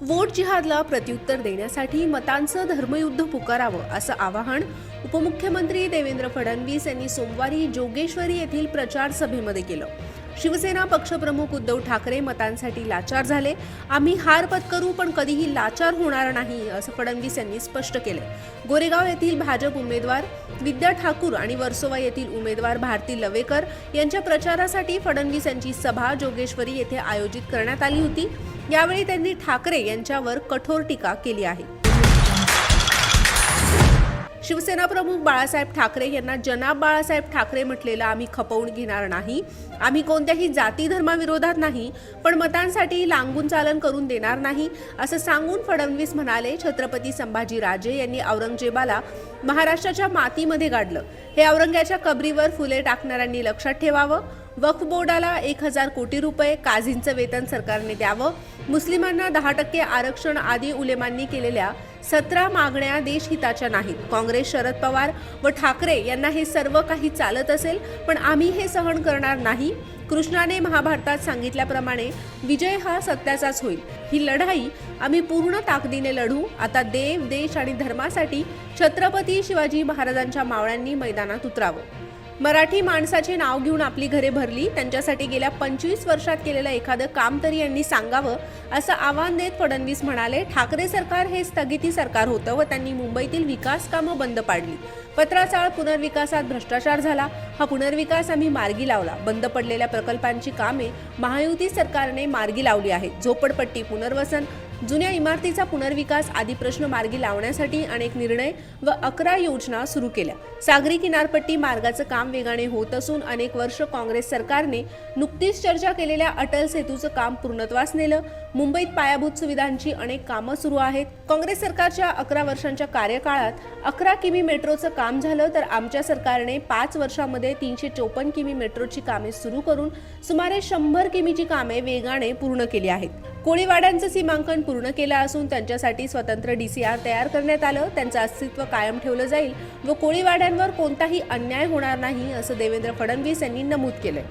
Vote जिहादला प्रत्युत्तर देण्यासाठी मतांचं धर्मयुद्ध पुकारावं असं आवाहन उपमुख्यमंत्री देवेंद्र फडणवीस यांनी सोमवारी जोगेश्वरी येथील प्रचार सभेमध्ये केलं. शिवसेना पक्षप्रमुख उद्धव ठाकरे मतांसाठी लाचार झाले. आम्ही हार पत्करू पण कधीही लाचार होणार नाही असं फडणवीस यांनी स्पष्ट केले गोरेगाव येथील भाजप उमेदवार विद्या ठाकूर आणि वर्सोवा येथील उमेदवार भारती लवेकर यांच्या प्रचारासाठी फडणवीस यांची सभा जोगेश्वरी येथे आयोजित करण्यात आली होती. यावेळी त्यांनी ठाकरे यांच्यावर कठोर टीका केली आहे. शिवसेना प्रमुख बाळासाहेब ठाकरे यांना जनाब बाळासाहेब ठाकरे म्हटलेलं आम्ही खपवून घेणार नाही. आम्ही कोणत्याही जाती धर्माविरोधात नाही पण मतांसाठी लांगून चालन करून देणार नाही असं सांगून फडणवीस म्हणाले छत्रपती संभाजी राजे यांनी औरंगजेबाला महाराष्ट्राच्या मातीमध्ये गाडलं. हे औरंग्याच्या कबरीवर फुले टाकणाऱ्यांनी लक्षात ठेवावं. वक्फ बोर्डाला एक हजार कोटी रुपये काझींचं वेतन सरकारने द्यावं. मुस्लिमांना दहा टक्के आरक्षण आदी उलेमांनी केलेल्या सतरा मागण्या देशहिताच्या नाहीत. काँग्रेस शरद पवार व ठाकरे यांना हे सर्व काही चालत असेल पण आम्ही हे सहन करणार नाही. कृष्णाने महाभारतात सांगितल्याप्रमाणे विजय हा सत्याचाच होईल. ही लढाई आम्ही पूर्ण ताकदीने लढू. आता देव देश आणि धर्मासाठी छत्रपती शिवाजी महाराजांच्या मावळ्यांनी मैदानात उतरावं. मराठी माणसाचे नाव घेऊन आपली घरे भरली. त्यांच्यासाठी गेल्या पंचवीस वर्षात केलेलं एखादं काम तरी यांनी सांगावं असं आव्हान देत फडणवीस म्हणाले ठाकरे सरकार हे स्थगिती सरकार होतं व त्यांनी मुंबईतील विकास कामं बंद पाडली. पत्राचाळ पुनर्विकासात भ्रष्टाचार झाला. हा पुनर्विकास आम्ही मार्गी लावला. बंद पडलेल्या प्रकल्पांची कामे महायुती सरकारने मार्गी लावली आहेत. झोपडपट्टी पुनर्वसन जुन्या इमारतीचा पुनर्विकास आदी प्रश्न मार्गी लावण्यासाठी अनेक निर्णय व अकरा योजना सुरू केल्या. सागरी किनारपट्टी मार्गाचं काम वेगाने होत असून अनेक वर्ष काँग्रेस सरकारने नुकतीच चर्चा केलेल्या अटल सेतूचं काम पूर्णत्वास नेलं. मुंबईत पायाभूत सुविधांची अनेक कामं सुरू आहेत. काँग्रेस सरकारच्या अकरा वर्षांच्या कार्यकाळात अकरा किमी मेट्रोचं काम झालं तर आमच्या सरकारने पाच वर्षामध्ये तीनशे चोपन्न किमी मेट्रोची कामे सुरू करून सुमारे शंभर किमीची कामे वेगाने पूर्ण केली आहेत. कोळीवाड्यांचं सीमांकन पूर्ण केलं असून त्यांच्यासाठी स्वतंत्र डी सी आर तयार करण्यात आलं. त्यांचं अस्तित्व कायम ठेवलं जाईल व कोळीवाड्यांवर कोणताही अन्याय होणार नाही असं देवेंद्र फडणवीस यांनी नमूद केलंय.